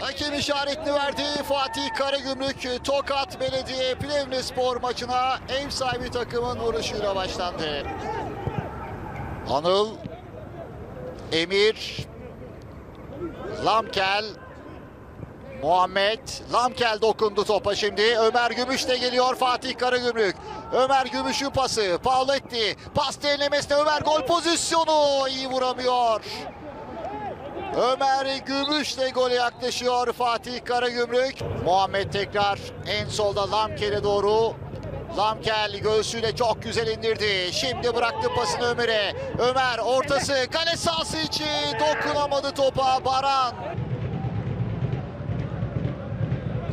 Hakem işaretini verdi. Fatih Karagümrük Tokat Belediye Plevne Spor maçına ev sahibi takımın vuruşuyla başlandı. Anıl, Emir, Lamkel, Muhammed, Lamkel dokundu topa şimdi. Ömer Gümüş de geliyor Fatih Karagümrük. Ömer Gümüş'ün pası. Pauletti. Pas denilemesine Ömer gol pozisyonu. iyi vuramıyor. Ömer Gümüş de gole yaklaşıyor Fatih Karagümrük. Muhammed tekrar en solda Lamkel'e doğru. Lamkel göğsüyle çok güzel indirdi. Şimdi bıraktı pasını Ömer'e. Ömer ortası kale sahası içi dokunamadı topa Baran.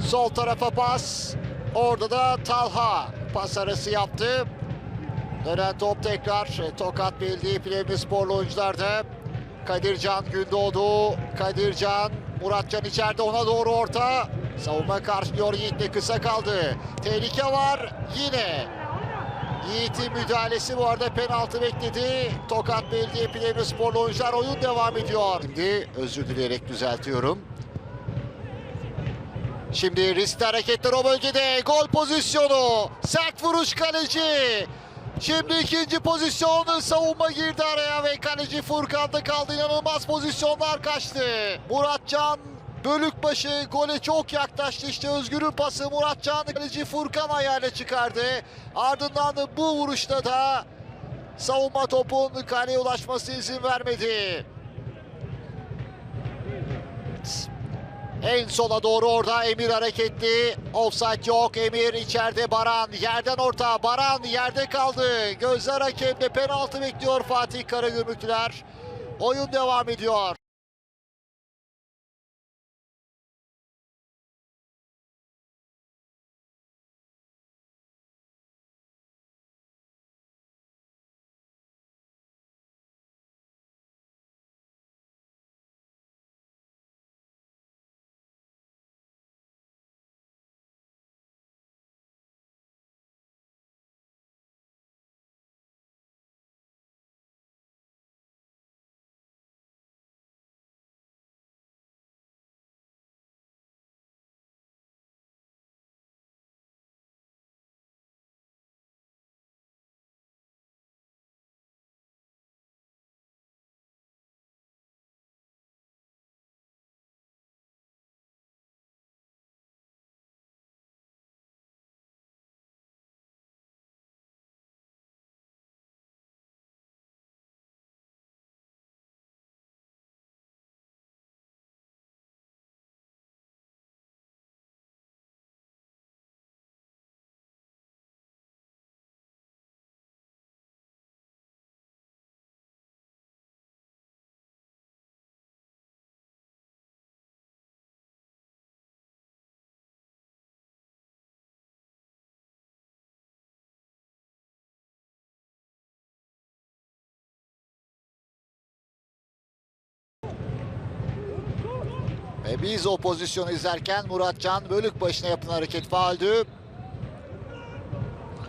Sol tarafa pas. Orada da Talha pas arası yaptı. Dönen top tekrar Tokat Belediye Plevne Sporlu oyuncularda. Kadircan Gündoğdu. Kadircan Muratcan içeride ona doğru orta. Savunma karşılıyor Yiğit'le kısa kaldı. Tehlike var yine. Yiğit'in müdahalesi bu arada penaltı bekledi. Tokat Belediye Plevne Sporlu oyuncular oyun devam ediyor. Şimdi özür dileyerek düzeltiyorum. Şimdi riskli hareketler o bölgede. Gol pozisyonu. Sert vuruş kaleci. Şimdi ikinci pozisyon savunma girdi araya ve kaleci Furkan'da kaldı. İnanılmaz pozisyonlar kaçtı. Muratcan Bölükbaşı gole çok yaklaştı. İşte Özgür'ün pası Muratcan kaleci Furkan ayağıyla çıkardı. Ardından da bu vuruşta da savunma topun kaleye ulaşması izin vermedi. En sola doğru orada Emir hareketli. Offside yok. Emir içeride Baran. Yerden orta. Baran yerde kaldı. Gözler hakemde penaltı bekliyor Fatih Karagümrüklüler. Oyun devam ediyor. Ve biz o pozisyonu izlerken Muratcan bölük başına yapılan hareket fauldü.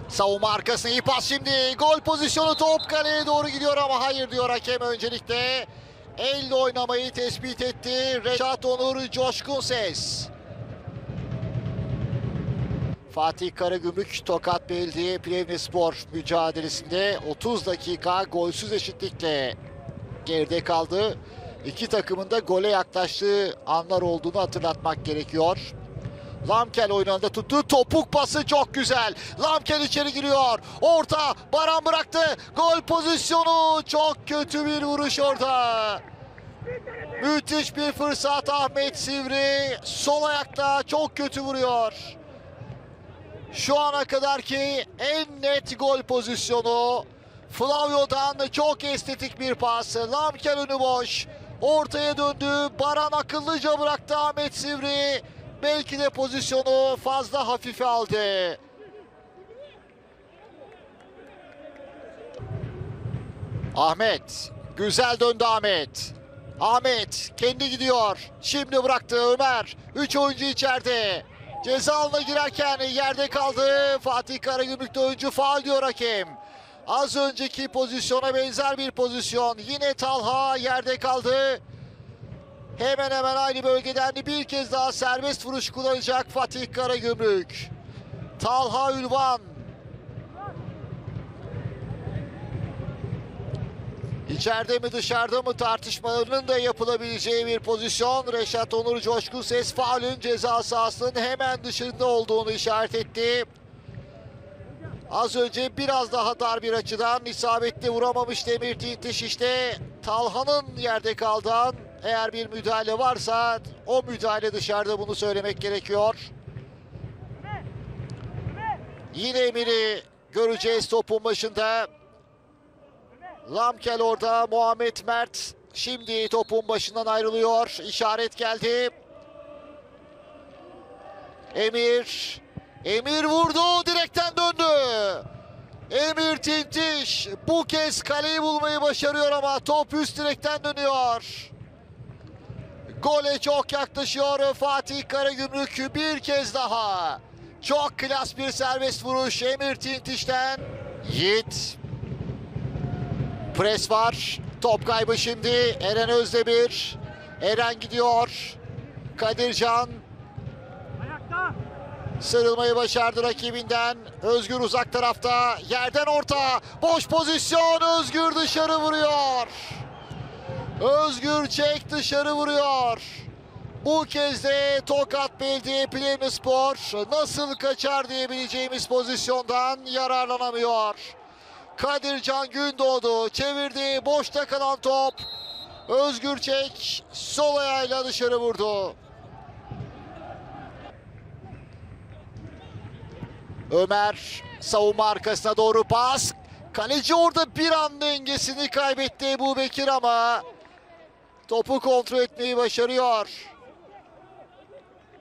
Savunma arkasına iyi pas şimdi. Gol pozisyonu top kaleye doğru gidiyor ama hayır diyor hakem öncelikle. Elle oynamayı tespit etti. Reşat Onur Coşkun Ses. Fatih Karagümrük Tokat Belediye Plevne Spor mücadelesinde 30 dakika golsüz eşitlikle geride kaldı. İki takımın da gole yaklaştığı anlar olduğunu hatırlatmak gerekiyor. Lamkel oynanında tuttu. Topuk pası çok güzel. Lamkel içeri giriyor. Orta. Baran bıraktı. Gol pozisyonu. Çok kötü bir vuruş orada. Müthiş bir fırsat Ahmet Sivri. Sol ayakta çok kötü vuruyor. Şu ana kadarki en net gol pozisyonu. Flavio'dan çok estetik bir pas. Lamkel önü boş. Ortaya döndü. Baran akıllıca bıraktı Ahmet Sivri. Belki de pozisyonu fazla hafife aldı. Ahmet. Güzel döndü Ahmet. Ahmet kendi gidiyor. Şimdi bıraktı Ömer. 3 oyuncu içeride. Ceza alanına girerken yerde kaldı. Fatih Karagümrük'te oyuncu faal diyor hakem. Az önceki pozisyona benzer bir pozisyon. Yine Talha yerde kaldı. Hemen hemen aynı bölgeden bir kez daha serbest vuruş kullanacak Fatih Karagümrük. Talha Ülvan. İçeride mi dışarıda mı tartışmalarının da yapılabileceği bir pozisyon. Reşat Onur Coşkun Ses faulün ceza sahasının hemen dışında olduğunu işaret etti. Az önce biraz daha dar bir açıdan isabetli vuramamış Demir Tintiş işte Talhan'ın yerde kaldığı eğer bir müdahale varsa o müdahale dışarıda bunu söylemek gerekiyor. Yine Emir'i göreceğiz topun başında. Lamkel orada Muhammed Mert şimdi topun başından ayrılıyor. İşaret geldi. Emir Emir vurdu direkten döndü. Emir Tintiş bu kez kaleyi bulmayı başarıyor ama top üst direkten dönüyor. Gole çok yaklaşıyor Fatih Karagümrük bir kez daha. Çok klas bir serbest vuruş Emir Tintiş'ten. Yiğit. Pres var. Top kaybı şimdi. Eren Özdemir. Eren gidiyor. Kadircan Sarılmayı başardı rakibinden. Özgür uzak tarafta. Yerden orta. Boş pozisyon. Özgür dışarı vuruyor. Özgür çek dışarı vuruyor. Bu kez de Tokat Belediye Plevne Spor nasıl kaçar diyebileceğimiz pozisyondan yararlanamıyor. Kadircan Gündoğdu çevirdi. Boşta kalan top. Özgür Çek sol ayağıyla dışarı vurdu. Ömer savunma arkasına doğru pas. Kaleci orada bir an dengesini kaybetti Ebu Bekir ama topu kontrol etmeyi başarıyor.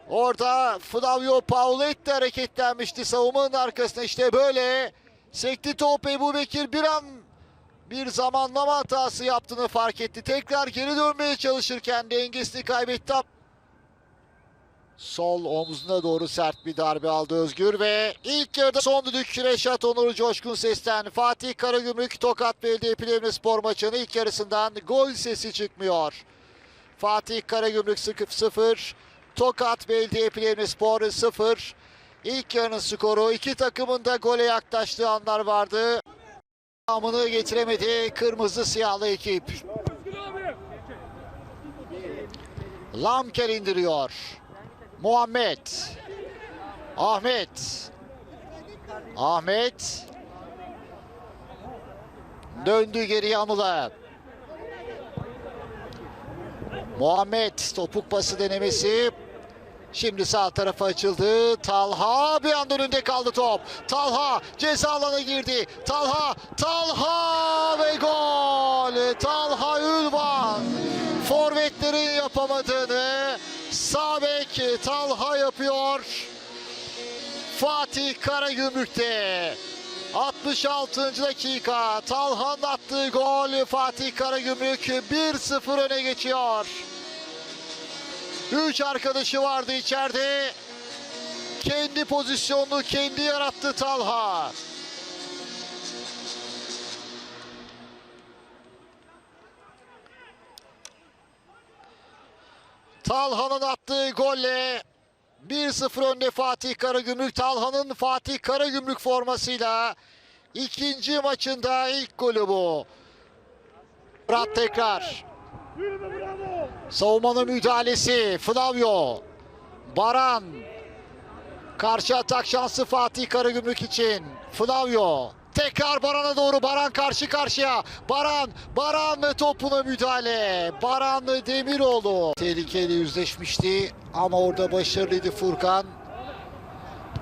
Orada Flavio Pauletti hareketlenmişti savunmanın arkasına işte böyle sekti top Ebu Bekir bir an bir zamanlama hatası yaptığını fark etti. Tekrar geri dönmeye çalışırken dengesini kaybetti. Sol omzuna doğru sert bir darbe aldı Özgür ve ilk yarıda son düdük Reşat Onur Coşkun sesten Fatih Karagümrük Tokat Belediye Plevne Spor maçının ilk yarısından gol sesi çıkmıyor. Fatih Karagümrük 0 Tokat Belediye Plevne Spor 0 İlk yarının skoru iki takımın da gole yaklaştığı anlar vardı. Tamamını getiremedi kırmızı siyahlı ekip. Lamker indiriyor. Muhammed. Ahmet. Ahmet. Döndü geriye Anıl'a. Muhammed topuk pası denemesi. Şimdi sağ tarafa açıldı. Talha bir anda önünde kaldı top. Talha ceza alanına girdi. Talha, Talha ve gol. Talha Ülvan. Forvetlerin yapamadığını sağ bek Talha yapıyor. Fatih Karagümrük'te. 66. dakika Talha'nın attığı gol Fatih Karagümrük 1-0 öne geçiyor. Üç arkadaşı vardı içeride. Kendi pozisyonunu kendi yarattı Talha. Talha'nın attığı golle 1-0 önde Fatih Karagümrük. Talha'nın Fatih Karagümrük formasıyla ikinci maçında ilk golü bu. Murat tekrar. Savunmanın müdahalesi Flavio. Baran. Karşı atak şansı Fatih Karagümrük için. Flavio. Tekrar Baran'a doğru Baran karşı karşıya. Baran, Baran ve topuna müdahale. Baran Demiroğlu. Tehlikeli yüzleşmişti ama orada başarılıydı Furkan.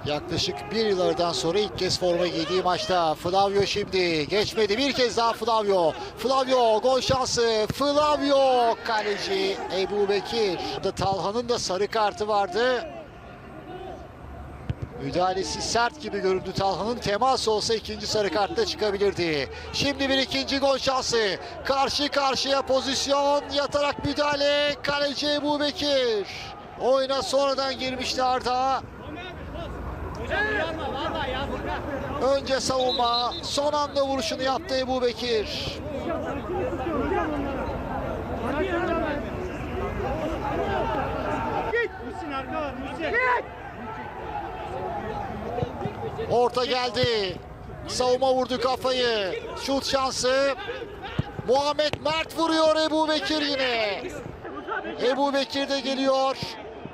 Yaklaşık bir yıllardan sonra ilk kez forma giydiği maçta Flavio şimdi geçmedi bir kez daha Flavio Flavio gol şansı Flavio kaleci Ebu Bekir Talhan'ın da sarı kartı vardı Müdahalesi sert gibi göründü Talha'nın. Temas olsa ikinci sarı kartta çıkabilirdi. Şimdi bir ikinci gol şansı. Karşı karşıya pozisyon. Yatarak müdahale. Kaleci Ebu Bekir. Oyuna sonradan girmişti Arda. Önce savunma. Son anda vuruşunu yaptı Ebu Bekir. Git! Orta geldi. Savunma vurdu kafayı. Şut şansı. Muhammed Mert vuruyor Ebu Bekir yine. Ebu Bekir de geliyor.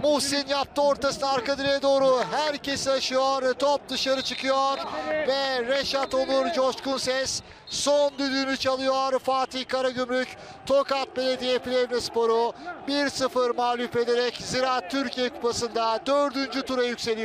Muhsin yaptı ortasını arka direğe doğru. Herkes aşıyor. Top dışarı çıkıyor. Ve Reşat Onur Coşkun Ses son düdüğünü çalıyor. Fatih Karagümrük Tokat Belediye Plevne Sporu 1-0 mağlup ederek Ziraat Türkiye Kupası'nda 4. tura yükseliyor.